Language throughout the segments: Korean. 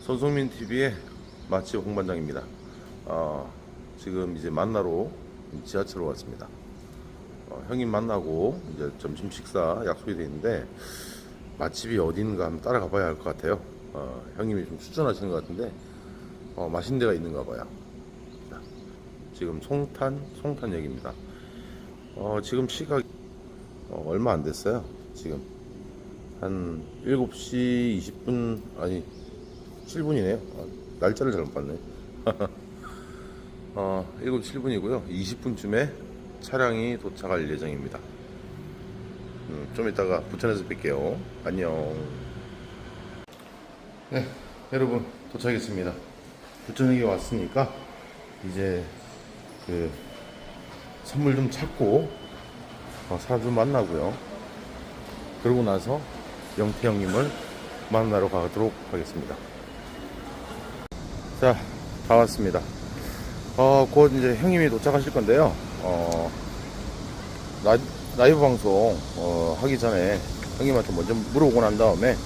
손성민 TV의 맛집 홍반장입니다. 어, 지금 이제 만나러 지하철로 왔습니다. 어, 형님 만나고 이제 점심 식사 약속이 돼 있는데 맛집이 어딘가 한번 따라가 봐야 할 것 같아요. 어, 형님이 좀 추천하시는 것 같은데 어, 맛있는 데가 있는가 봐요. 자, 지금 송탄 송탄역입니다. 어, 지금 시각 어, 얼마 안 됐어요. 지금 한 7시 20분 아니 7분이네요. 아, 날짜를 잘못 봤네. 어, 7시 7분이고요. 20분쯤에 차량이 도착할 예정입니다. 음, 좀 이따가 부천에서 뵐게요. 안녕. 네, 여러분 도착했습니다. 부천역에 왔으니까 이제 그 선물 좀 찾고 어, 사람 좀 만나고요. 그러고 나서 영태 형님을 만나러 가도록 하겠습니다. 자, 다 왔습니다. 어, 곧 이제 형님이 도착하실 건데요. 어, 라, 라이브 방송 어, 하기 전에 형님한테 먼저 물어보고 난 다음에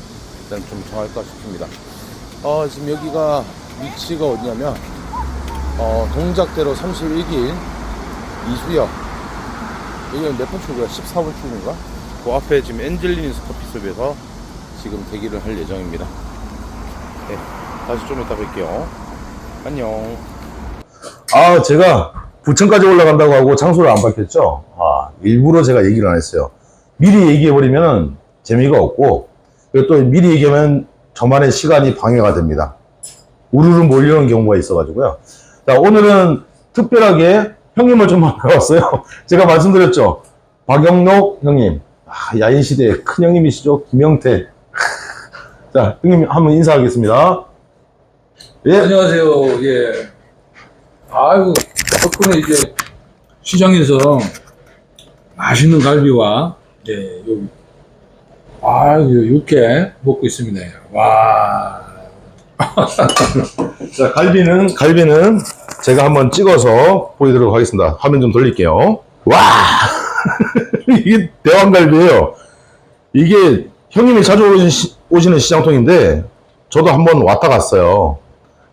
일단 좀 정할까 싶습니다. 어, 지금 여기가 위치가 어디냐면 어, 동작대로 31길 이수역 여기는 몇 번 출구야? 14번 출구인가? 그 앞에 지금 엔젤리니스 커피숍에서 지금 대기를 할 예정입니다. 네, 다시 좀 이따 뵐게요. 안녕. 아, 제가 부천까지 올라간다고 하고 장소를 안 밝혔죠? 아, 일부러 제가 얘기를 안 했어요. 미리 얘기해버리면 재미가 없고, 또 미리 얘기하면 저만의 시간이 방해가 됩니다. 우르르 몰려오는 경우가 있어가지고요. 자, 오늘은 특별하게 형님을 좀 만나봤어요. 제가 말씀드렸죠? 박영록 형님. 아, 야인시대의 큰 형님이시죠? 김영태. 자, 형님 한번 인사하겠습니다. 예. 안녕하세요. 예. 아이고, 덕분에 이제 시장에서 맛있는 갈비와, 예, 여기, 아유, 육회 먹고 있습니다. 와. 자, 갈비는, 갈비는 제가 한번 찍어서 보여드리도록 하겠습니다. 화면 좀 돌릴게요. 와! 이게 대왕갈비예요. 이게 형님이 자주 오시는 시장통인데, 저도 한번 왔다 갔어요.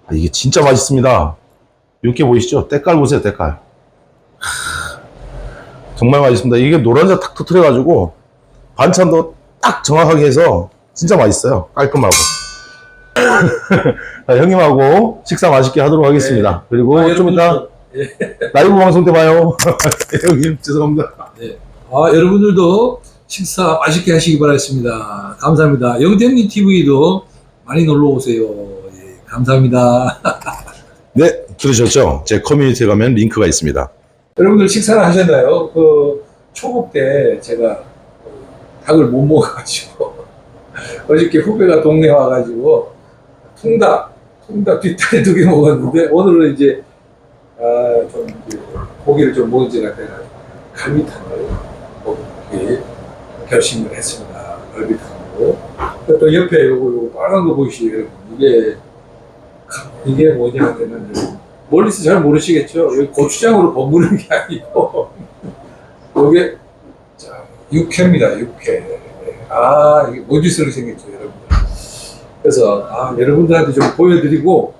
아, 이게 진짜 맛있습니다. 이렇게 보이시죠? 때깔 보세요, 때깔. 하, 정말 맛있습니다. 이게 노란자 탁 터트려가지고, 반찬도 딱 정확하게 해서, 진짜 맛있어요. 깔끔하고. 자, 형님하고 식사 맛있게 하도록 하겠습니다. 그리고 아, 좀 이따 예. 라이브 방송 때 봐요. 형님 죄송합니다. 아, 여러분들도 식사 맛있게 하시기 바라겠습니다. 감사합니다. 영태님 TV도 많이 놀러 오세요. 예, 감사합니다. 네, 들으셨죠? 제 커뮤니티에 가면 링크가 있습니다. 여러분들 식사를 하셨나요? 그 초복 때 제가 닭을 못 먹어가지고 어저께 후배가 동네 와가지고 통닭, 통닭 뒷다리 두 개 먹었는데 오늘은 이제 아, 좀 이제 고기를 좀 먹은 지가 돼가지고 갈비탕을 먹기 결심을 했습니다. 갈비탕으로. 또 옆에 요거, 요거 빨간 거 보이시죠? 여러분? 이게 이게 뭐냐 하면은 멀리서 잘 모르시겠죠? 여기 고추장으로 버무는 게 아니고 이게 자, 육회입니다. 육회. 아 이게 모지스로 생겼죠, 여러분들. 그래서 아, 여러분들한테 좀 보여드리고